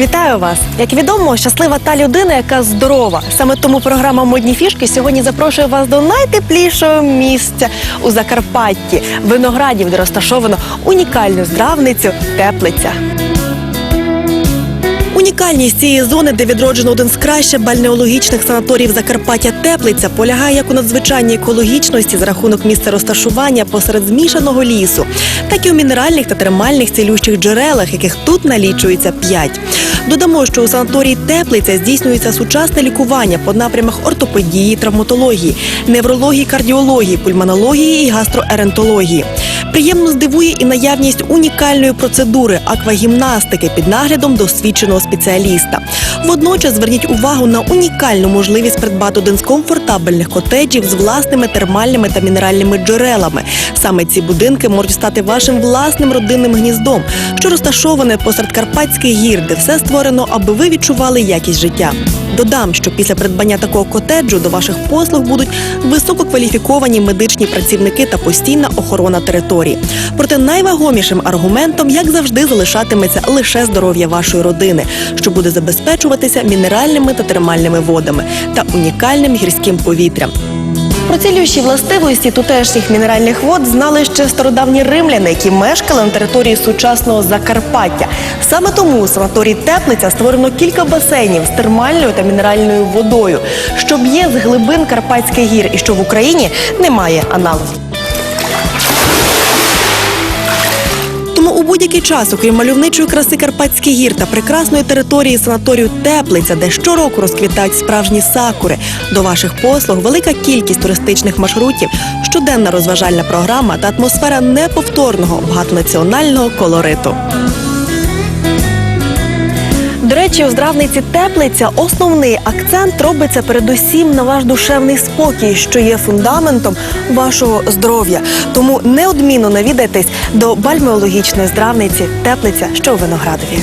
Вітаю вас! Як відомо, щаслива та людина, яка здорова. Саме тому програма Модні фішки сьогодні запрошує вас до найтеплішого місця у Закарпатті виноградів, де розташовано унікальну здравницю Теплиця. Унікальність цієї зони, де відроджено один з кращих бальнеологічних санаторіїв Закарпаття Теплиця, полягає як у надзвичайній екологічності за рахунок місця розташування посеред змішаного лісу, так і у мінеральних та термальних цілющих джерелах, яких тут налічується п'ять. Додамо, що у санаторії Теплиця здійснюється сучасне лікування по напрямах ортопедії, травматології, неврології, кардіології, пульмонології і гастроерентології. Приємно здивує і наявність унікальної процедури аквагімнастики під наглядом досвідченого спеціаліста. Водночас зверніть увагу на унікальну можливість придбати один з комфортабельних котеджів з власними термальними та мінеральними джерелами. Саме ці будинки можуть стати вашим власним родинним гніздом, що розташоване посеред Карпатських гір, де все створено, аби ви відчували якість життя. Додам, що після придбання такого котеджу до ваших послуг будуть висококваліфіковані медичні працівники та постійна охорона території. Проте найвагомішим аргументом, як завжди, залишатиметься лише здоров'я вашої родини, що буде забезпечуватися мінеральними та термальними водами та унікальним гірським повітрям. Про цілющі властивості тутешніх мінеральних вод знали ще стародавні римляни, які мешкали на території сучасного Закарпаття. Саме тому у санаторії Теплиця створено кілька басейнів з термальною та мінеральною водою, що б'є з глибин Карпатських гір і що в Україні немає аналогів. Будь-який час, окрім мальовничої краси Карпатських гір та прекрасної території санаторію Теплиця, де щороку розквітають справжні сакури, до ваших послуг велика кількість туристичних маршрутів, щоденна розважальна програма та атмосфера неповторного багатонаціонального колориту. Речі, у здравниці теплиця основний акцент робиться передусім на ваш душевний спокій, що є фундаментом вашого здоров'я. Тому неодмінно навідайтесь до бальмеологічної здравниці теплиця, що у виноградові.